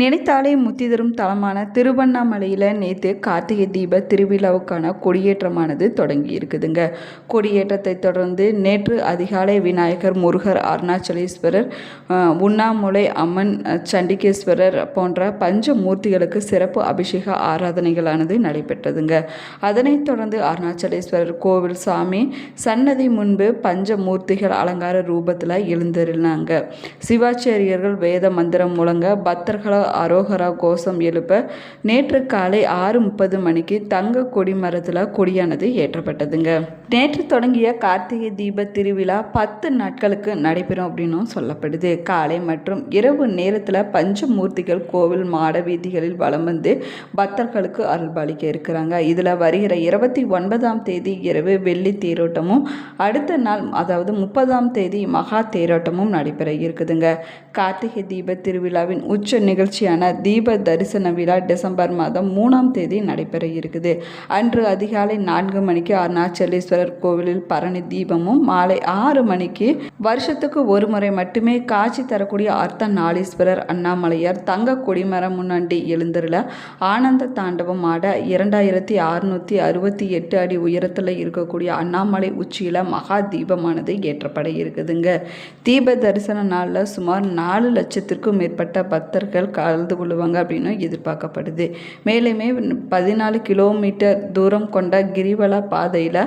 நினைத்தாலே முத்தி தரும் தலமான திருவண்ணாமலையில் நேற்று கார்த்திகை தீப திருவிழாவுக்கான கொடியேற்றமானது தொடங்கி இருக்குதுங்க. கொடியேற்றத்தை தொடர்ந்து நேற்று அதிகாலை விநாயகர் முருகர் அருணாச்சலேஸ்வரர் உண்ணாமுலை அம்மன் சண்டிகேஸ்வரர் போன்ற பஞ்ச மூர்த்திகளுக்கு சிறப்பு அபிஷேக ஆராதனைகளானது நடைபெற்றதுங்க. அதனைத் தொடர்ந்து அருணாச்சலேஸ்வரர் கோவில் சாமி சன்னதி முன்பு பஞ்ச மூர்த்திகள் அலங்கார ரூபத்தில் எழுந்திருந்தாங்க சிவாச்சாரியர்கள் வேத மந்திரம் முழங்க பக்தர்கள் அரோகரா கோஷம் எழுப்ப நேற்று காலை ஆறு முப்பது மணிக்கு தங்க கொடி மரத்தில் கொடியானது ஏற்றப்பட்டதுங்க. நேற்று தொடங்கிய கார்த்திகை தீப திருவிழா பத்து நாட்களுக்கு நடைபெறும் அப்படின்னும் சொல்லப்படுது. காலை மற்றும் இரவு நேரத்தில் பஞ்சமூர்த்திகள் கோவில் மாட வீதிகளில் வலம் வந்து பக்தர்களுக்கு அருள்பாலிக்க இருக்கிறாங்க. இதில் வருகிற இருபத்தி ஒன்பதாம் தேதி இரவு வெள்ளி தேரோட்டமும் அடுத்த நாள் அதாவது முப்பதாம் தேதி மகா தேரோட்டமும் நடைபெற இருக்குதுங்க. கார்த்திகை தீப திருவிழாவின் உச்ச நிகழ்ச்சியான தீப தரிசன விழா டிசம்பர் மாதம் மூணாம் தேதி நடைபெற இருக்குது. அன்று அதிகாலை நான்கு மணிக்கு அருணாச்சலேஸ்வரர் கோவிலில் பரணி தீபமும் மாலை ஆறு மணிக்கு வருஷத்துக்கு ஒரு முறை மட்டுமே காட்சி தரக்கூடிய அர்த்த நாளீஸ்வரர் அண்ணாமலையார் தங்க கொடிமரம் முன்னாடி எழுந்தருள ஆனந்த தாண்டவம் ஆட இரண்டாயிரத்தி அறுநூற்றி அறுபத்தி எட்டு அடி உயரத்தில் இருக்கக்கூடிய அண்ணாமலை உச்சியில் மகா தீபமானது ஏற்றப்பட இருக்குதுங்க. தீப தரிசன நாளில் சுமார் நாலு லட்சத்திற்கும் மேற்பட்ட பக்தர்கள் கலந்து கொள்ளுவாங்க அப்படின்னு எதிர்பார்க்கப்படுது. மேலுமே பதினாலு கிலோமீட்டர் தூரம் கொண்ட கிரிவல பாதையில்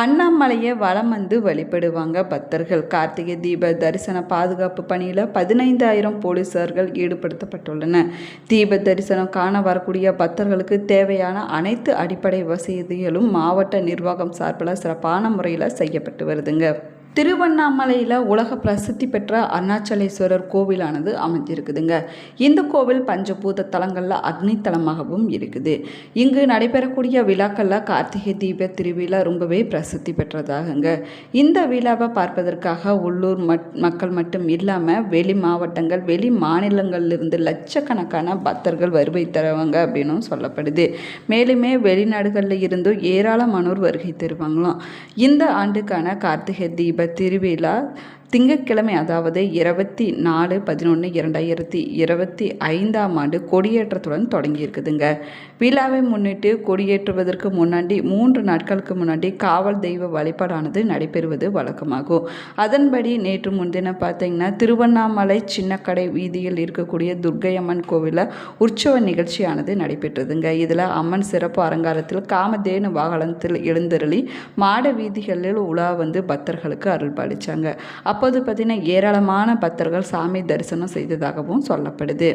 அண்ணாமலையை வலம் வந்து வழிபடுவாங்க பக்தர்கள். கார்த்திகை தீப தரிசன பாதுகாப்பு பணியில் பதினைந்தாயிரம் போலீசார்கள் ஈடுபடுத்தப்பட்டுள்ளனர் தீப தரிசனம் காண வரக்கூடிய பக்தர்களுக்கு தேவையான அனைத்து அடிப்படை வசதிகளும் மாவட்ட நிர்வாகம் சார்பில் சிறப்பான முறையில் செய்யப்பட்டு வருதுங்க. திருவண்ணாமலையில் உலக பிரசித்தி பெற்ற அருணாச்சலேஸ்வரர் கோவிலானது அமைஞ்சிருக்குதுங்க இந்த கோவில் பஞ்சபூத தலங்களில் அக்னி தலமாகவும் இருக்குது. இங்கு நடைபெறக்கூடிய விழாக்களில் கார்த்திகை தீப திருவிழா ரொம்பவே பிரசித்தி பெற்றதாகுங்க. இந்த விழாவை பார்ப்பதற்காக உள்ளூர் மட் மக்கள் மட்டும் இல்லாமல் வெளி மாவட்டங்கள் வெளி மாநிலங்களிலிருந்து லட்சக்கணக்கான பக்தர்கள் வருகை தருவாங்க அப்படின்னும் சொல்லப்படுது. மேலுமே வெளிநாடுகளில் இருந்தும் ஏராளமானோர் வருகை தருவாங்களாம். இந்த ஆண்டுக்கான கார்த்திகை தீப திருவிழா திங்கட்கிழமை அதாவது இருபத்தி நாலு பதினொன்று இரண்டாயிரத்தி இருபத்தி ஐந்தாம் ஆண்டு கொடியேற்றத்துடன் தொடங்கியிருக்குதுங்க. விழாவை முன்னிட்டு கொடியேற்றுவதற்கு முன்னாடி மூன்று நாட்களுக்கு முன்னாடி காவல் தெய்வ வழிபாடானது நடைபெறுவது வழக்கமாகும். அதன்படி நேற்று முன்தினம் பார்த்தீங்கன்னா திருவண்ணாமலை சின்னக்கடை வீதியில் இருக்கக்கூடிய துர்க்கையம்மன் கோவிலில் உற்சவ நிகழ்ச்சியானது நடைபெற்றதுங்க. இதில் அம்மன் சிறப்பு அலங்காரத்தில் காமதேனு வாகனத்தில் எழுந்தருளி மாட வீதிகளில் உலா வந்து பக்தர்களுக்கு அருள் பாலிச்சாங்க அப்போது பார்த்தீங்கன்னா ஏராளமான பக்தர்கள் சாமி தரிசனம் செய்ததாகவும் சொல்லப்படுது.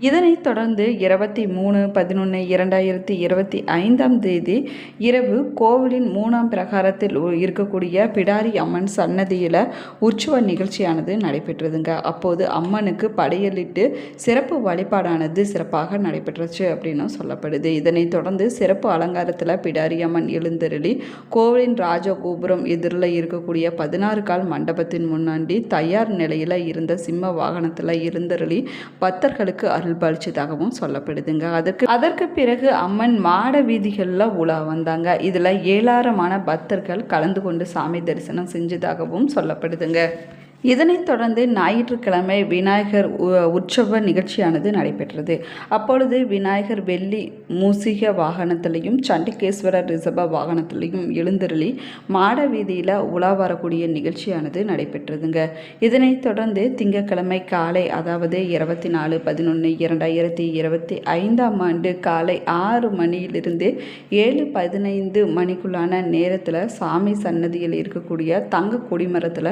இதனைத் தொடர்ந்து இருபத்தி மூணு பதினொன்று இரண்டாயிரத்தி இருபத்தி ஐந்தாம் தேதி இரவு கோவிலின் மூணாம் பிரகாரத்தில் இருக்கக்கூடிய பிடாரி அம்மன் சன்னதியில் உற்சவ நிகழ்ச்சியானது நடைபெற்றதுங்க. அப்போது அம்மனுக்கு படையலிட்டு சிறப்பு வழிபாடானது சிறப்பாக நடைபெற்றுச்சு அப்படின்னு சொல்லப்படுது. இதனைத் தொடர்ந்து சிறப்பு அலங்காரத்தில் பிடாரி அம்மன் எழுந்தருளி கோவிலின் ராஜகோபுரம் எதிரில் இருக்கக்கூடிய பதினாறு கால் மண்டபத்தின் முன்னாடி தயார் நிலையில் இருந்த சிம்ம வாகனத்தில் இருந்தருளி பக்தர்களுக்கு அருள்பாலிச்சதாகவும் சொல்லப்படுதுங்க. அதற்கு அதற்கு பிறகு அம்மன் மாட வீதிகளில் உலா வந்தாங்க. இதில் ஏராளமான பக்தர்கள் கலந்து கொண்டு சாமி தரிசனம் செஞ்சதாகவும் சொல்லப்படுதுங்க. இதனைத் தொடர்ந்து ஞாயிற்றுக்கிழமை விநாயகர் உ- உற்சவ நிகழ்ச்சியானது நடைபெற்றது. அப்பொழுது விநாயகர் வெள்ளி மூசிக வாகனத்திலையும் சண்டிகேஸ்வரர் ரிஷப வாகனத்திலையும் எழுந்தருளி மாட வீதியில் உலா வரக்கூடிய நிகழ்ச்சியானது நடைபெற்றதுங்க. இதனைத் தொடர்ந்து திங்கட்கிழமை காலை அதாவது இருபத்தி நாலு பதினொன்று இரண்டாயிரத்தி இருபத்தி ஐந்தாம் ஆண்டு காலை ஆறு மணியிலிருந்து ஏழு பதினைந்து மணிக்குள்ளான நேரத்தில் சாமி சன்னதியில் இருக்கக்கூடிய தங்க கொடிமரத்தில்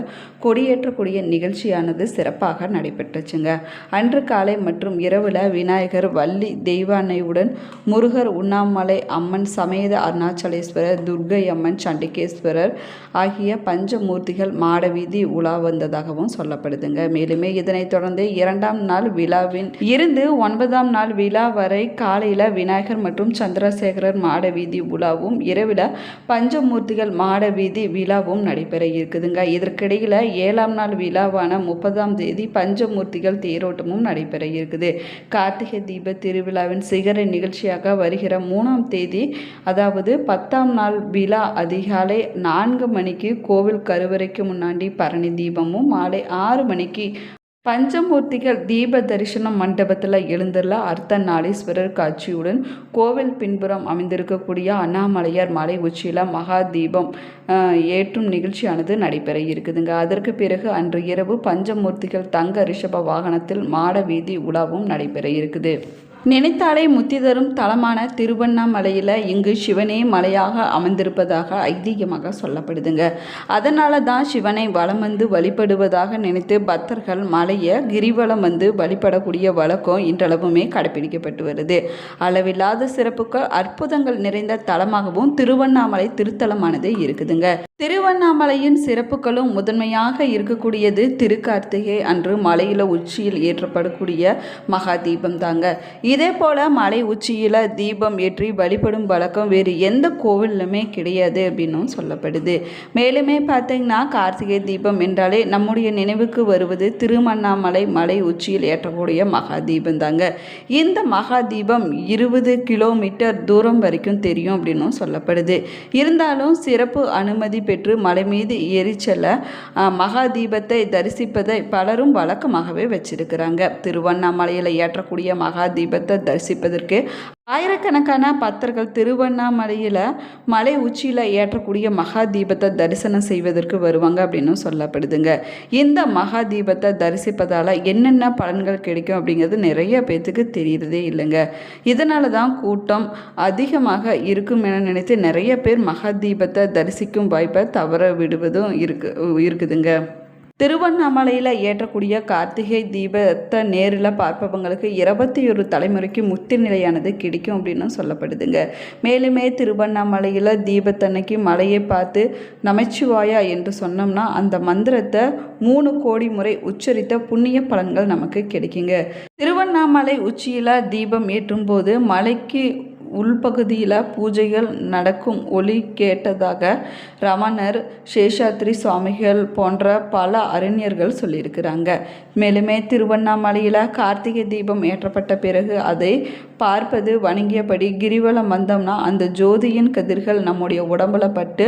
கொடியேற்றக்கூடிய நிகழ்ச்சியானது சிறப்பாக நடைபெற்றுச்சுங்க. அன்று காலை மற்றும் இரவில் விநாயகர் வள்ளி தெய்வானையுடன் முருகர் உண்ணாமலை அம்மன் சமேத அருணாச்சலேஸ்வரர் துர்க்கை அம்மன் சண்டிகேஸ்வரர் ஆகிய பஞ்சமூர்த்திகள் மாடவீதி உலா வந்ததாகவும் சொல்லப்படுதுங்க. மேலுமே இதனைத் தொடர்ந்து இரண்டாம் நாள் விழாவின் இருந்து ஒன்பதாம் நாள் விழா வரை காலையில் விநாயகர் மற்றும் சந்திரசேகரர் மாடவீதி உலாவும் இரவில் பஞ்சமூர்த்திகள் மாடவீதி விழாவும் நடைபெற இருக்குதுங்க. இதற்கிடையில் ஏழாம் நாள் விழாவான முப்பதாம் தேதி பஞ்சமூர்த்திகள் தேரோட்டமும் நடைபெற இருக்குது. கார்த்திகை தீப திருவிழாவின் சிகர நிகழ்ச்சியாக வருகிற மூணாம் தேதி அதாவது பத்தாம் நாள் விழா அதிகாலை நான்கு மணிக்கு கோவில் கருவறைக்கு முன்னாடி பரணி தீபமும் மாலை ஆறு மணிக்கு பஞ்சமூர்த்திகள் தீப தரிசனம் மண்டபத்தில் எழுந்துள்ள அர்த்தநாளீஸ்வரர் காட்சியுடன் கோவில் பின்புறம் அமைந்திருக்கக்கூடிய அண்ணாமலையார் மலை உச்சியில் மகா தீபம் ஏற்றும் நிகழ்ச்சியானது நடைபெற இருக்குதுங்க. அதற்கு பிறகு அன்று இரவு பஞ்சமூர்த்திகள் தங்க ரிஷப வாகனத்தில் மாட வீதி உலாவும் நடைபெற இருக்குது. நினைத்தாலே முத்தி தரும் தலமான திருவண்ணாமலையில் இங்கு சிவனே மலையாக அமர்ந்திருப்பதாக ஐதீகமாக சொல்லப்படுதுங்க. அதனால தான் சிவனை வலம் வந்து வழிபடுவதாக நினைத்து பக்தர்கள் மலையை கிரிவலம் வந்து வழிபடக்கூடிய வழக்கம் இன்றளவுமே கடைபிடிக்கப்பட்டு வருது. அளவில்லாத சிறப்புகள் அற்புதங்கள் நிறைந்த தலமாகவும் திருவண்ணாமலை திருத்தலமானது இருக்குதுங்க. திருவண்ணாமலையின் சிறப்புகளும் முதன்மையாக இருக்கக்கூடியது திருக்கார்த்திகை அன்று மலையில் உச்சியில் ஏற்றப்படக்கூடிய மகா தீபம் தாங்க. இதே போல் மலை உச்சியில் தீபம் ஏற்றி வழிபடும் வழக்கம் வேறு எந்த கோவிலுமே கிடையாது அப்படின்னும் சொல்லப்படுது. மேலுமே பார்த்தீங்கன்னா கார்த்திகை தீபம் என்றாலே நம்முடைய நினைவுக்கு வருவது திருவண்ணாமலை மலை உச்சியில் ஏற்றக்கூடிய மகா தீபம் தாங்க. இந்த மகா தீபம் இருபது கிலோமீட்டர் தூரம் வரைக்கும் தெரியும் அப்படின்னும் சொல்லப்படுது. இருந்தாலும் சிறப்பு அனுமதி பெற்று மலை மீது ஏறி செல்ல மகாதீபத்தை மகா தீபத்தை தரிசிப்பதை பலரும் வழக்கமாகவே வச்சிருக்கிறாங்க. திருவண்ணாமலையில் ஏற்றக்கூடிய மகா தீபத்தை தரிசிப்பதற்கு ஆயிரக்கணக்கான பக்தர்கள் திருவண்ணாமலையில் மலை உச்சியில் ஏற்றக்கூடிய மகா தீபத்தை தரிசனம் செய்வதற்கு வருவாங்க அப்படின்னு சொல்லப்படுதுங்க. இந்த மகா தீபத்தை தரிசிப்பதால் என்னென்ன பலன்கள் கிடைக்கும் அப்படிங்கிறது நிறைய பேர்த்துக்கு தெரியறதே இல்லைங்க. இதனால தான் கூட்டம் அதிகமாக இருக்கும் என நினைத்து நிறைய பேர் மகா தீபத்தை தரிசிக்கும் வாய்ப்பை தவற விடுவதும் இருக்கு இருக்குதுங்க. திருவண்ணாமலையில் ஏற்றக்கூடிய கார்த்திகை தீபத்தை நேரில் பார்ப்பவங்களுக்கு இருபத்தி ஒரு தலைமுறைக்கு முத்தி நிலையானது கிடைக்கும் அப்படின்னு சொல்லப்படுதுங்க. மேலுமே திருவண்ணாமலையில் தீபத்தன்னைக்கு மலையை பார்த்து நமச்சிவாயா என்று சொன்னோம்னா அந்த மந்திரத்தை மூணு கோடி முறை உச்சரித்த புண்ணிய பலன்கள் நமக்கு கிடைக்குங்க. திருவண்ணாமலை உச்சியில் தீபம் ஏற்றும் போது மலைக்கு உள்பகுதியில் பூஜைகள் நடக்கும் ஒலி கேட்டதாக ரமணர் சேஷாத்ரி சுவாமிகள் போன்ற பல அறிஞர்கள் சொல்லியிருக்கிறாங்க. மேலுமே திருவண்ணாமலையில் கார்த்திகை தீபம் ஏற்றப்பட்ட பிறகு அதை பார்ப்பது வணங்கியபடி கிரிவலம் வந்தோம்னா அந்த ஜோதியின் கதிர்கள் நம்முடைய உடம்புல பட்டு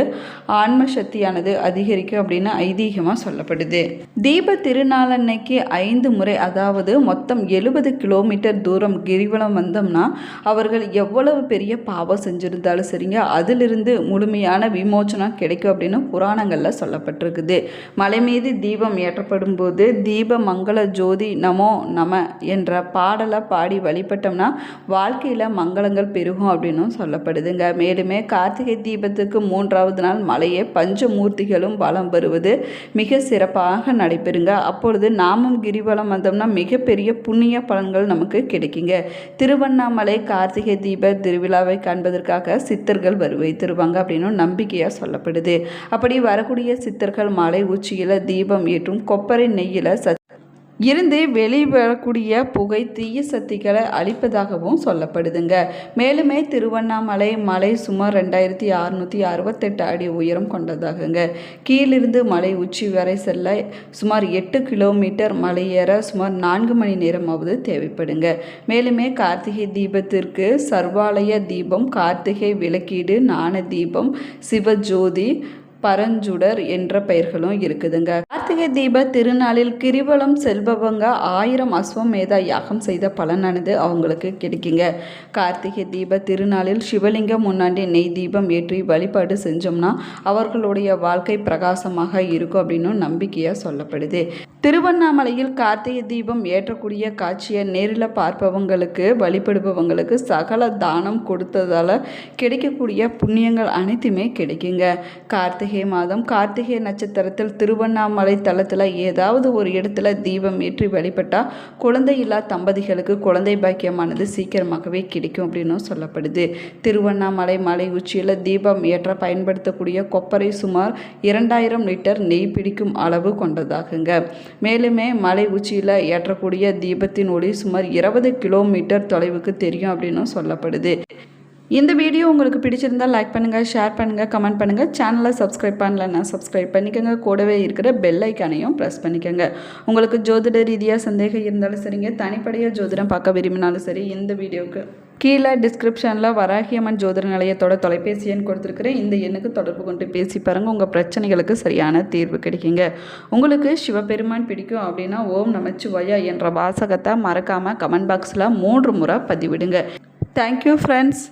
ஆன்ம சக்தியானது அதிகரிக்கும் அப்படின்னு ஐதீகமாக சொல்லப்படுது. தீப திருநாளன்னைக்கு ஐந்து முறை அதாவது மொத்தம் எழுபது கிலோமீட்டர் தூரம் கிரிவலம் வந்தோம்னா அவர்கள் எவ்வளவு பெரிய பாவம் செஞ்சுருந்தாலும் சரிங்க அதிலிருந்து முழுமையான விமோச்சனம் கிடைக்கும் அப்படின்னு புராணங்களில் சொல்லப்பட்டிருக்குது. மலை மீது தீபம் ஏற்றப்படும் போது தீப மங்கள ஜோதி நமோ நம என்ற பாடலை பாடி வழிபட்டோம்னா வாழ்க்கையில் மங்களங்கள் பெருகும் அப்படின்னும் சொல்லப்படுதுங்க. மேலுமே கார்த்திகை தீபத்துக்கு மூன்றாவது நாள் மலையே பஞ்சமூர்த்திகளும் வலம் வருவது மிக சிறப்பாக நடைபெறுங்க. அப்பொழுது நாமும் கிரிவலம் வந்தோம்னா மிகப்பெரிய புண்ணிய பலன்கள் நமக்கு கிடைக்குங்க. திருவண்ணாமலை கார்த்திகை தீப திருவிழாவை காண்பதற்காக சித்தர்கள் வருகை தருவாங்க அப்படின்னு நம்பிக்கையாக சொல்லப்படுது. அப்படி வரக்கூடிய சித்தர்கள் மாலை உச்சியில் தீபம் ஏற்றும் கொப்பரை நெய்யில் சத் இருந்து வெளிவரக்கூடிய புகை தீய சக்திகளை அழிப்பதாகவும் சொல்லப்படுதுங்க. மேலுமே திருவண்ணாமலை மலை சுமார் ரெண்டாயிரத்தி அறுநூற்றி அறுபத்தெட்டு அடி உயரம் கொண்டதாகுங்க. கீழிருந்து மலை உச்சி வரை செல்ல சுமார் எட்டு கிலோமீட்டர் மலையேற சுமார் நான்கு மணி நேரமாவது தேவைப்படுங்க. மேலுமே கார்த்திகை தீபத்திற்கு சர்வாலய தீபம் கார்த்திகை விளக்கீடு நாண தீபம் சிவஜோதி பரஞ்சுடர் என்ற பெயர்களும் இருக்குதுங்க. கார்த்திகை தீப திருநாளில் கிரிவலம் செல்பவங்க ஆயிரம் அஸ்வமேத யாகம் செய்த பலனானது அவங்களுக்கு கிடைக்குங்க. கார்த்திகை தீப திருநாளில் சிவலிங்கம் முன்னாடி நெய் தீபம் ஏற்றி வழிபாடு செஞ்சோம்னா அவர்களுடைய வாழ்க்கை பிரகாசமாக இருக்கும் அப்படின்னு நம்பிக்கையாக சொல்லப்படுது. திருவண்ணாமலையில் கார்த்திகை தீபம் ஏற்றக்கூடிய காட்சியை நேரில் பார்ப்பவங்களுக்கு வழிபடுபவங்களுக்கு சகல தானம் கொடுத்ததால் கிடைக்கக்கூடிய புண்ணியங்கள் அனைத்துமே கிடைக்குங்க. கார்த்திகை மாதம் கார்த்திகை நட்சத்திரத்தில் திருவண்ணாமலை தலத்தில் ஏதாவது ஒரு இடத்துல தீபம் ஏற்றி வழிபட்டால் குழந்தை இல்லா தம்பதிகளுக்கு குழந்தை பாக்கியமானது சீக்கிரமாகவே கிடைக்கும் அப்படின்னும் சொல்லப்படுது. திருவண்ணாமலை மலை உச்சியில் தீபம் ஏற்ற பயன்படுத்தக்கூடிய கொப்பரை சுமார் இரண்டாயிரம் லிட்டர் நெய் பிடிக்கும் அளவு கொண்டதாகுங்க. மேலுமே மலை உச்சியில் ஏற்றக்கூடிய தீபத்தின் ஒளி சுமார் இருபது கிலோமீட்டர் தொலைவுக்கு தெரியும் அப்படின்னும் சொல்லப்படுது. இந்த வீடியோ உங்களுக்கு பிடிச்சிருந்தால் லைக் பண்ணுங்கள் ஷேர் பண்ணுங்கள் கமெண்ட் பண்ணுங்கள் சேனலை சப்ஸ்கிரைப் பண்ணலன்னா சப்ஸ்கிரைப் பண்ணிக்கோங்க. கூடவே இருக்கிற பெல் ஐக்கானையும் ப்ரெஸ் பண்ணிக்கோங்க. உங்களுக்கு ஜோதிட ரீதியாக சந்தேகம் இருந்தாலும் சரிங்க. தனிப்படையாக ஜோதிடம் பார்க்க விரும்பினாலும் சரி இந்த வீடியோவுக்கு கீழே டிஸ்கிரிப்ஷனில் வராகியம்மன் ஜோதிட நிலையத்தோட தொலைபேசி எண் கொடுத்துருக்குறேன். இந்த எண்ணுக்கு தொடர்பு கொண்டு பேசி பாருங்கள் உங்கள் பிரச்சனைகளுக்கு சரியான தீர்வு கிடைக்குங்க. உங்களுக்கு சிவபெருமான் பிடிக்கும் அப்படின்னா ஓம் நமச்சிவாயா என்ற வாசகத்தை மறக்காமல் கமெண்ட் பாக்ஸில் மூன்று முறை பதிவிடுங்க. Thank you friends